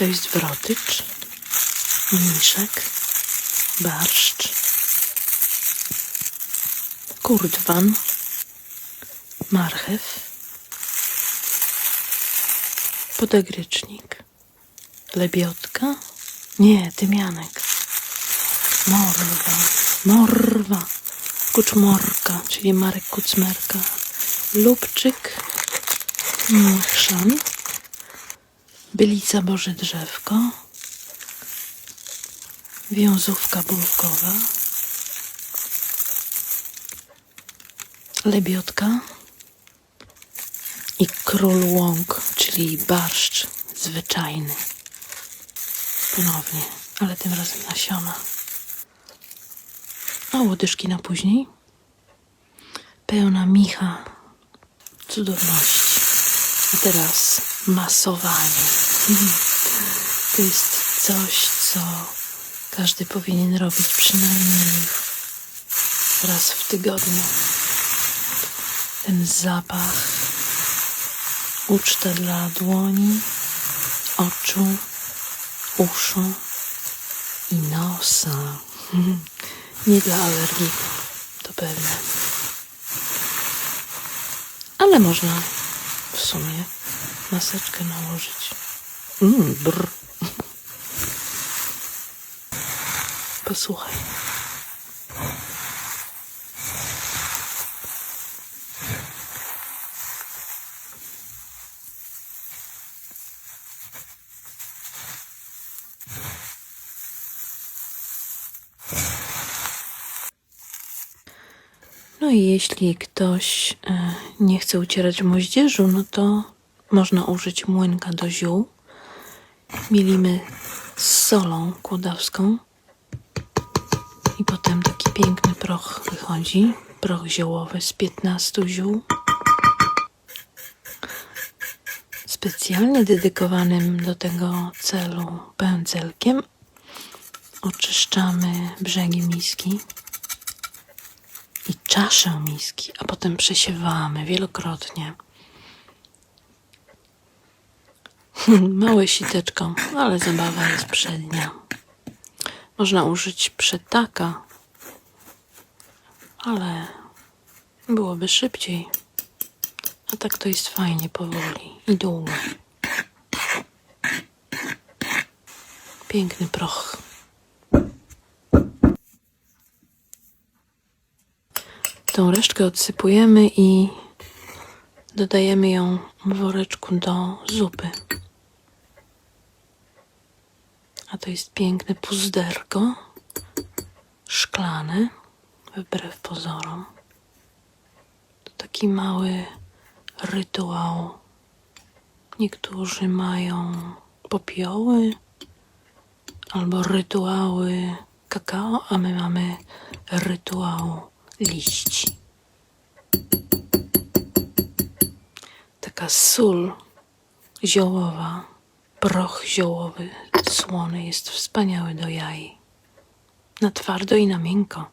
To jest wrotycz, mniszek, barszcz, kurdwan, marchew, podagrycznik, lebiotka, nie, tymianek, morwa, morwa, kuczmorka, czyli Marek Kucmerka, lubczyk, chrzan, bylica Boże Drzewko, wiązówka bulkowa, lebiotka i król łąk, czyli barszcz zwyczajny. Ponownie, ale tym razem nasiona. A łodyżki na później. Pełna micha cudowności. A teraz masowanie. To jest coś, co każdy powinien robić przynajmniej raz w tygodniu. Ten zapach, uczta dla dłoni, oczu, uszu i nosa. Nie dla alergików, to pewne. Ale można w sumie maseczkę nałożyć. Mm, brr. Posłuchaj. No i jeśli ktoś e, nie chce ucierać moździerzu, no to można użyć młynka do ziół. Mielimy z solą kłodawską i potem taki piękny proch wychodzi. Proch ziołowy z 15 ziół. Specjalnie dedykowanym do tego celu pędzelkiem oczyszczamy brzegi miski i czaszę miski, a potem przesiewamy wielokrotnie. Małe siteczko, ale zabawa jest przednia. Można użyć przetaka, ale byłoby szybciej. A tak to jest fajnie, powoli i długo. Piękny proch. Tą resztkę odsypujemy i dodajemy ją w woreczku do zupy. A to jest piękne puzderko szklane, wbrew pozorom. To taki mały rytuał. Niektórzy mają popioły albo rytuały kakao, a my mamy rytuał liści. Taka sól ziołowa, proch ziołowy, słony jest wspaniały do jaj. Na twardo i na miękko.